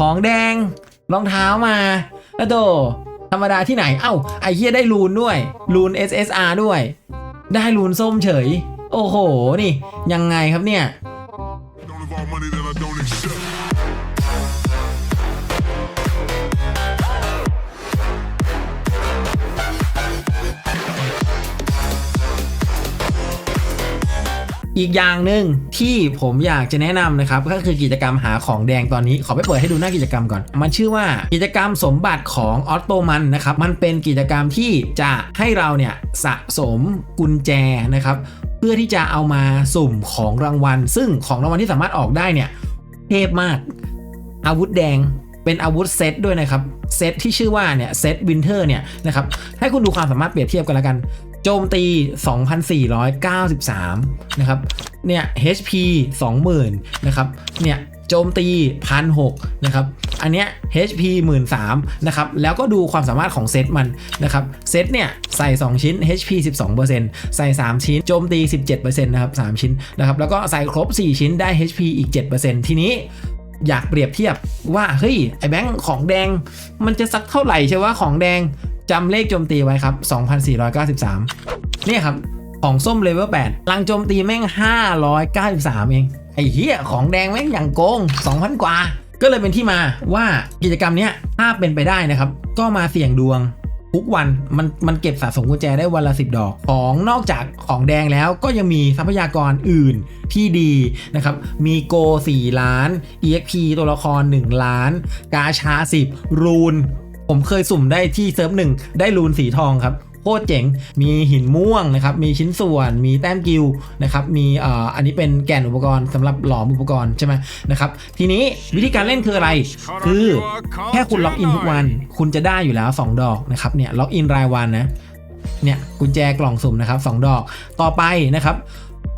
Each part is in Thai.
ของแดงรองเท้ามาแล้วโตธรรมดาที่ไหน เอ้า ไอเฮียได้รูนด้วย รูน SSR ด้วย ได้รูนส้มเฉย โอ้โห นี่ ยังไงครับเนี่ย อีกอย่างหนึ่งที่ผมอยากจะแนะนำนะครับก็คือกิจกรรมหาของแดงตอนนี้ ขอไปเปิดให้ดูหน้ากิจกรรมก่อน มันชื่อว่ากิจกรรมสมบัติของออตโตมันนะครับมันเป็นกิจกรรมที่จะให้เราเนี่ยสะสมกุญแจนะครับเพื่อที่จะเอามาสุ่มของรางวัล ซึ่งของรางวัลที่สามารถออกได้เนี่ยเทพมากอาวุธแดงเป็นอาวุธเซตด้วยนะครับเซตที่ชื่อว่าเนี่ยเซตวินเทอร์เนี่ยนะครับให้คุณดูความสามารถเปรียบเทียบกันแล้วกัน โจมตี 2,493 นะครับ เนี่ย HP 20,000นะครับ เนี่ยโจมตี1,600นะครับ อันเนี้ย HP 13,000นะครับ แล้วก็ดูความสามารถของเซตมันนะครับ เซตเนี่ยใส่ 2 ชิ้น HP 12%ใส่ 3 ชิ้น โจมตี 17%นะครับ 3 ชิ้นนะครับ แล้วก็ใส่ครบ 4 ชิ้นได้ HP อีก 7%ทีนี้อยากเปรียบเทียบว่า เฮ้ย ไอแบงค์ของแดงมันจะสักเท่าไหร่ใช่ว่าของแดง จำเลขโจมตีไว้ครับ 2,493 เนี่ยครับ ของส้มเลเวล8ลังโจมตีแม่ง 593 เอง ไอ้เหี้ย ของแดงแม่งอย่างโกง 2,000 กว่า ก็เลยเป็นที่มาว่ากิจกรรมเนี้ยถ้าเป็นไปได้นะครับ ก็มาเสี่ยงดวงทุกวันมันมันเก็บสะสมกุญแจได้วันละ 10 ดอก ของนอกจากของแดงแล้วก็ยังมีทรัพยากรอื่นที่ดีนะครับ มีโก 4 ล้าน EXP ตัวละคร 1 ล้าน กาชา 10 รูน ผมเคยสุ่มได้ที่เซิร์ฟหนึ่งได้รูนสีทองครับโคตรเจ๋ง มีหินม่วงนะครับ มีชิ้นส่วน มีแต้มกิลนะครับ มีอ่ออันนี้เป็นแก่นอุปกรณ์สำหรับหลอมอุปกรณ์ใช่ไหมนะครับ ทีนี้วิธีการเล่นคืออะไร คือแค่คุณล็อกอินทุกวัน คุณจะได้อยู่แล้ว 2 ดอกนะครับ เนี่ยล็อกอินรายวันนะ เนี่ยกุญแจกล่องสุ่มนะครับ 2 ดอก ต่อไปนะครับ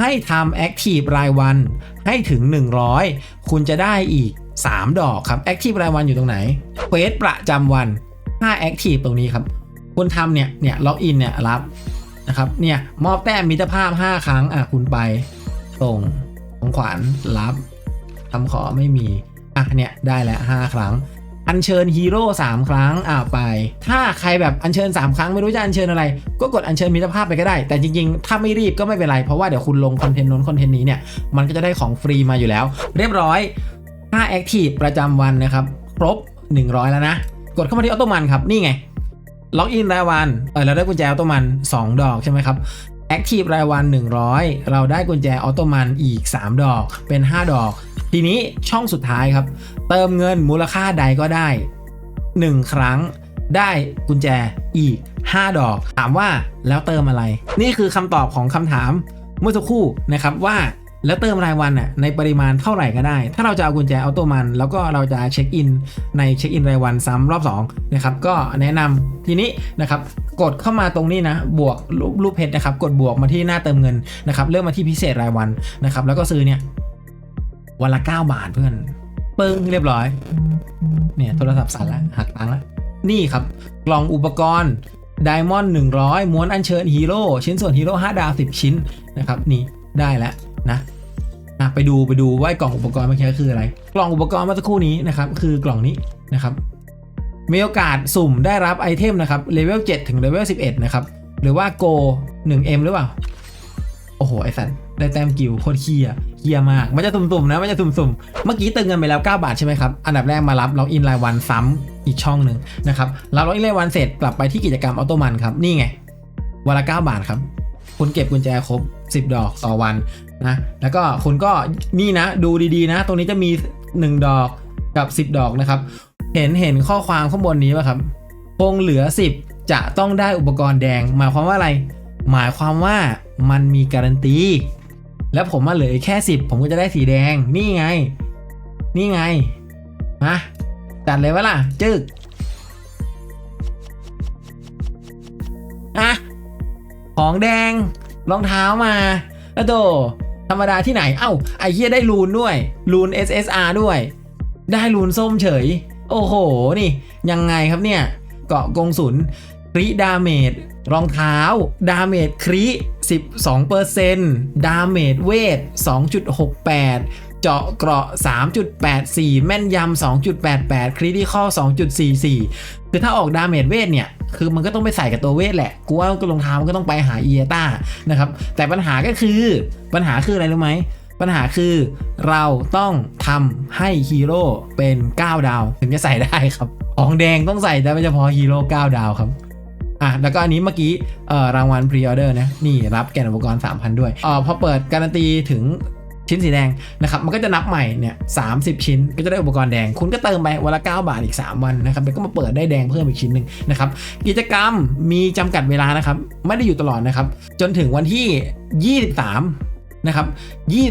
ให้ทำแอคทีฟรายวันให้ถึง 100 คุณจะได้อีก 3 ดอกครับแอคทีฟรายวันอยู่ตรงไหนเควสประจำวันถ้าแอคทีฟตรงนี้ครับคุณทำเนี่ยเนี่ยล็อกอินเนี่ยรับนะครับเนี่ยมอบแต้มมิตรภาพ 5 ครั้งอะคุณไปส่งของขวัญรับคำขอไม่มีอะเนี่ยได้แล้ว 5 ครั้ง อัญเชิญฮีโร่3ครั้งอะไป ถ้าใครแบบอัญเชิญ 3 ครั้งไม่รู้จะอัญเชิญอะไร ก็กดอัญเชิญมิตรภาพไปก็ได้ แต่จริงๆ ถ้าไม่รีบก็ไม่เป็นไร เพราะว่าเดี๋ยวคุณลงคอนเทนต์นู้นคอนเทนต์นี้เนี่ยมันก็จะได้ของฟรีมาอยู่แล้ว เรียบร้อย ถ้าแอคทีฟประจำวันนะครับ ครบ 100 แล้วนะ กดเข้ามาที่ออโตมันครับ นี่ไง ล็อกอินรายวันเออเราได้กุญแจออโตมัน 2 ดอกใช่ไหมครับแอคทีฟรายวัน 100 เราได้กุญแจออโตมันอีก 3 ดอกเป็น 5 ดอก ทีนี้ช่องสุดท้ายครับ เติมเงินมูลค่าใดก็ได้ 1 ครั้งได้กุญแจอีก 5 ดอก ถามว่าแล้วเติมอะไร นี่คือคำตอบของคำถามเมื่อสักครู่นะครับว่า แล้วเติมรายวันน่ะในปริมาณเท่าไหร่ก็ได้ ถ้าเราจะเอากุญแจออโตมัน แล้วก็เราจะเช็คอินในเช็คอินรายวันซ้ำรอบ2นะครับก็แนะนำทีนี้นะครับกดเข้ามาตรงนี้นะบวกรูปรูปเพชรนะครับกดบวกมาที่หน้าเติมเงินนะครับเลือกมาที่พิเศษรายวันนะครับแล้วก็ซื้อเนี่ยวันละ 9 บาทเพื่อนปึ้งเรียบร้อยเนี่ยโทรศัพท์สั่นแล้วหักตังค์แล้วนี่ครับกล่องอุปกรณ์ไดมอนด์100 ม้วนอัญเชิญฮีโร่ชิ้นส่วนฮีโร่5ดาว 10 ชิ้นนะครับนี่ได้แล้ว นะอะไปดูไปดูว่าไอกล่องอุปกรณ์เมื่อกี้คืออะไร กล่องอุปกรณ์เมื่อสักครู่นี้นะครับคือกล่องนี้นะครับ มีโอกาสสุ่มได้รับไอเทมนะครับเลเวล7ถึงเลเวล11 นะครับ หรือว่าโก 1M หรือเปล่า โอ้โห ไอสัตว์ได้แต้มกิวโคตรเคียเคียมาก มันจะสุ่มๆนะ มันจะสุ่มๆ เมื่อกี้เติมเงินไปแล้ว 9 บาทใช่ไหมครับ อันดับแรกมารับล็อกอินรายวันซ้ำอีกช่องหนึ่งนะครับรับล็อกอินรายวันเสร็จกลับไปที่กิจกรรมออโตมันครับ นี่ไงวันละ9บาทครับ คุณเก็บกุญแจครบ 10 ดอกต่อวันนะ แล้วก็คุณก็นี่นะดูดีๆนะ ตรงนี้จะมี 1 ดอกกับ 10 ดอกนะครับ เห็นเห็นข้อความข้างบนนี้ป่ะครับคงเหลือ 10 จะต้องได้อุปกรณ์แดง หมายความว่าอะไร หมายความว่ามันมีการันตี แล้วผมมาเหลือแค่ 10 ผมก็จะได้สีแดง นี่ไง นี่ไงมาจัดเลยวะล่ะ จึก ของแดงรองเท้ามาแล้วโดธรรมดาที่ไหน เอ้า ไอเฮียได้รูนด้วย รูน SSR ด้วย ได้รูนส้มเฉย โอ้โห นี่ ยังไงครับเนี่ย เกาะกงสุนคริดาเมจรองเท้า ดาเมจคริ12%ดาเมจเวท 2.68 เจาะเกราะ 3.84 แม่นยำ 2.88 คริติคอล 2.44 คือถ้าออกดาเมจเวทเนี่ย คือมันก็ต้องไปใส่กับตัวเวทแหละ กูว่ารองเท้ามันก็ต้องไปหาเอียต้านะครับ แต่ปัญหาก็คือ ปัญหาคืออะไรรู้ไหมปัญหาคือเราต้องทำให้ฮีโร่เป็น 9 ดาว ถึงจะใส่ได้ครับของแดงต้องใส่ได้ไม่เฉพาะฮีโร่9ดาวครับอะแล้วก็อันนี้เมื่อกี้เอ่อรางวัลพรีออเดอร์นะ นี่รับแกนอุปกรณ์ 3,000 ด้วยเอ่อพอเปิดการันตีถึง ชิ้นสีแดงนะครับมันก็จะนับใหม่เนี่ย30ชิ้นก็จะได้อุปกรณ์แดง คุณก็เติมไปวันละ 9 บาทอีก 3 วันนะครับแล้วก็มาเปิดได้แดงเพิ่มอีกชิ้นหนึ่งนะครับกิจกรรมมีจำกัดเวลานะครับไม่ได้อยู่ตลอดนะครับจนถึงวันที่ 23นะครับ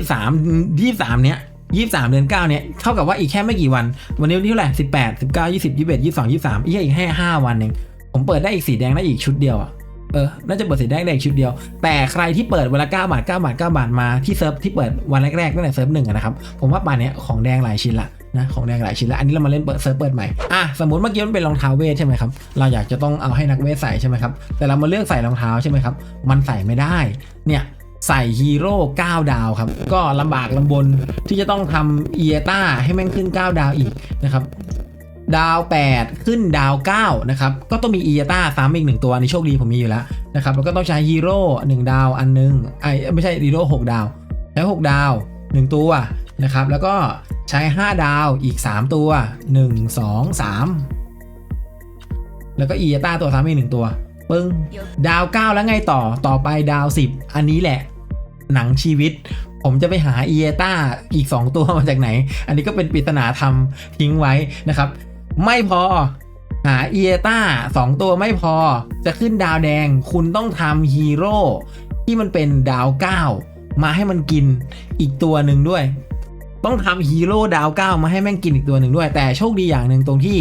23 23เนี้ย23เดือน9เนี้ยเท่ากับว่าอีกแค่ไม่กี่วัน วันนี้วันที่เท่าไหร่18 19 20 21 22 23อีกแค่อีกแค่5วันเองผมเปิดได้อีกสีแดงได้อีกชุดเดียวอะ เออ น่าจะเปิดสีแดงได้อีกชุดเดียว แต่ใครที่เปิดวันละ9บาท9บาท9บาทมาที่เซิร์ฟที่เปิดวันแรกๆตั้งแต่เซิร์ฟหนึ่งนะครับ ผมว่าป่านนี้ของแดงหลายชิ้นละนะของแดงหลายชิ้นละอันนี้เรามาเล่นเปิดเซิร์ฟเปิดใหม่อะสมมติเมื่อกี้มันเป็นรองเท้าเวทใช่ไหมครับเราอยากจะต้องเอาให้นักเวทใส่ใช่ไหมครับแต่เรามาเลือกใส่รองเท้าใช่ไหมครับมันใส่ไม่ได้ เนี่ยใส่ฮีโร่9ดาวครับก็ลำบากลำบนที่จะต้องทำเอียต้าให้แม่งขึ้น 9 ดาวอีกนะครับ ดาว 8 ขึ้นดาว 9 นะครับ ก็ต้องมีเอียต้าซ้ำอีกหนึ่งตัวอันนี้โชคดีผมมีอยู่แล้วนะครับ แล้วก็ต้องใช้ฮีโร่1ดาวอันนึงไอ้ไม่ใช่ฮีโร่6ดาวใช้6ดาว 1 ตัวนะครับ แล้วก็ใช้ 5 ดาวอีก 3 ตัว 1 2 3 แล้วก็เอียต้าตัวซ้ำอีกหนึ่งตัวปึ้งดาว 9 แล้วไงต่อต่อไปดาว 10 อันนี้แหละ หนังชีวิตผมจะไปหาเอียต้าอีก 2 ตัวมาจากไหน อันนี้ก็เป็นปริศนาธรรมทิ้งไว้นะครับ ไม่พอ หาเอียต้า2ตัวไม่พอ จะขึ้นดาวแดงคุณต้องทำฮีโร่ที่มันเป็นดาว9มาให้มันกินอีกตัวหนึ่งด้วย ต้องทำฮีโร่ดาว9มาให้แม่งกินอีกตัวหนึ่งด้วย แต่โชคดีอย่างหนึ่งตรงที่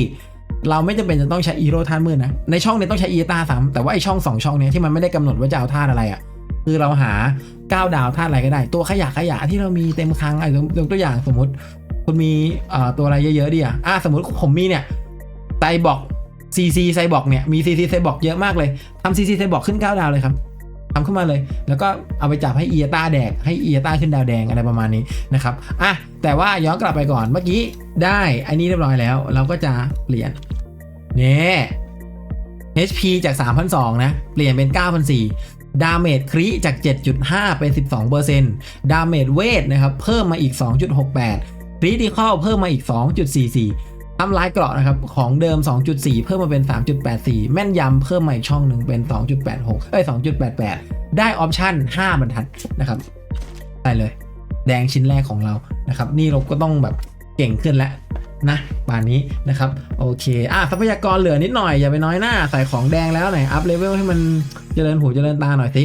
เราไม่จำเป็นจะต้องใช้ฮีโร่ท่านมืดนะ ในช่องนี้ต้องใช้เอียต้าซ้ำแต่ว่าไอช่อง2ช่องนี้ที่มันไม่ได้กำหนดว่าจะเอาท่าอะไรอะ่ะ คือเราหา 9 ดาวท่าอะไรก็ได้ ตัวขยะขยะที่เรามีเต็มคลังไอ้ยกตัวอย่างสมมติ คุณมีตัวอะไรเยอะๆดิอะอะสมมติผมมีเนี่ยไซบอกซีซีไซบอกเนี่ยมีซีซีไซบอกเยอะมากเลยทำซีซีไซบอกขึ้น 9 ดาวเลยครับทำขึ้นมาเลย แล้วก็เอาไปจับให้เอียต้าแดกให้เอียต้าขึ้นดาวแดงอะไรประมาณนี้นะครับอะแต่ว่าย้อนกลับไปก่อนเมื่อกี้ได้อันนี้เรียบร้อยแล้ว เราก็จะเปลี่ยนเนี่ย HP จาก3,200นะ เปลี่ยนเป็น9,400ดาเมจคริจาก 7.5 เป็น 12%ดาเมจเวทนะครับ เพิ่มมาอีก 2.68 คริติคอลเพิ่มมาอีก 2.44ทำลายเกราะนะครับ ของเดิม 2.4 เพิ่มมาเป็น 3.84 แม่นยำเพิ่มมาอีกช่องหนึ่งเป็น 2.86 เอ้ย 2.88 ได้ออปชั่น 5 บรรทัดนะครับได้เลย แดงชิ้นแรกของเรานะครับ นี่เราก็ต้องแบบเก่งขึ้นแล้วนะป่านนี้นะครับ โอเคอะทรัพยากรเหลือนิดหน่อยอย่าไปน้อยหน้า ใส่ของแดงแล้วไหนอัพเลเวลให้มันเจริญหูเจริญตาหน่อยสิ